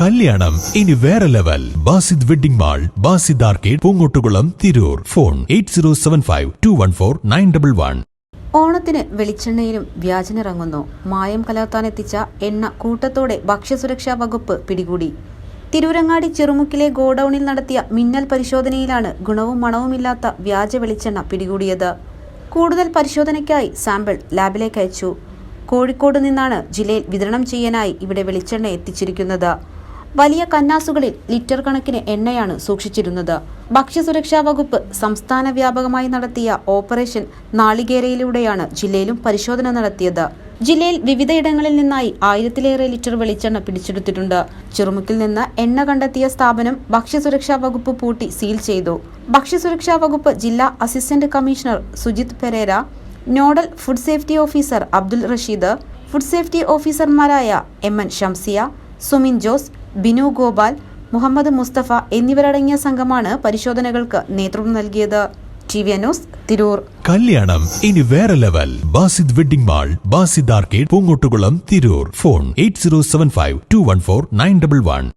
കല്യാണം. ഇനി വേറെ level. Basid wedding mall Basid arcade Poongottukulam Tirur. Phone eight zero seven five two one four nine double one. ഓണത്തിന് വെളിച്ചെണ്ണയിലും വ്യാജനിറങ്ങുന്നു. മായം കലർത്താനെത്തിച്ച എണ്ണ കൂട്ടത്തോടെ ഭക്ഷ്യസുരക്ഷാ വകുപ്പ് പിടികൂടി. തിരൂരങ്ങാടി ചെറുമുക്കിലെ ഗോഡൌണിൽ നടത്തിയ മിന്നൽ പരിശോധനയിലാണ് ഗുണവും മണവുമില്ലാത്ത വ്യാജ വെളിച്ചെണ്ണ പിടികൂടിയത്. കൂടുതൽ പരിശോധനയ്ക്കായി സാമ്പിൾ ലാബിലേക്ക് അയച്ചു. കോഴിക്കോട് നിന്നാണ് ജില്ലയിൽ വിതരണം ചെയ്യാനായി ഇവിടെ വെളിച്ചെണ്ണ എത്തിച്ചിരിക്കുന്നത്. വലിയ കന്നാസുകളിൽ ലിറ്റർ കണക്കിന് എണ്ണയാണ് സൂക്ഷിച്ചിരുന്നത്. ഭക്ഷ്യസുരക്ഷാ വകുപ്പ് സംസ്ഥാന വ്യാപകമായി നടത്തിയ ഓപ്പറേഷൻ നാളികേരയിലൂടെയാണ് ജില്ലയിലും പരിശോധന നടത്തിയത്. ജില്ലയിൽ വിവിധയിടങ്ങളിൽ നിന്നായി ആയിരത്തിലേറെ ലിറ്റർ വെളിച്ചെണ്ണ പിടിച്ചെടുത്തിട്ടുണ്ട്. ചെറുമുക്കിൽ നിന്ന് എണ്ണ കണ്ടെത്തിയ സ്ഥാപനം ഭക്ഷ്യസുരക്ഷാ വകുപ്പ് പൂട്ടി സീൽ ചെയ്തു. ഭക്ഷ്യസുരക്ഷാ വകുപ്പ് ജില്ലാ assistant commissioner Sujith Perera nodal food safety officer Abdul Rasheed food safety ഓഫീസർമാരായ എം എൻ ഷംസിയ സുമിൻ ജോസ് ബിനു ഗോപാൽ മുഹമ്മദ് മുസ്തഫ എന്നിവരടങ്ങിയ സംഘമാണ് പരിശോധനകൾക്ക് നേതൃത്വം നൽകിയത്. ന്യൂസ് കല്യാണം ഇനി വേറെ level. Basid wedding mall Basid arcade Poongottukulam Tirur. Phone eight zero seven five two one four nine double one.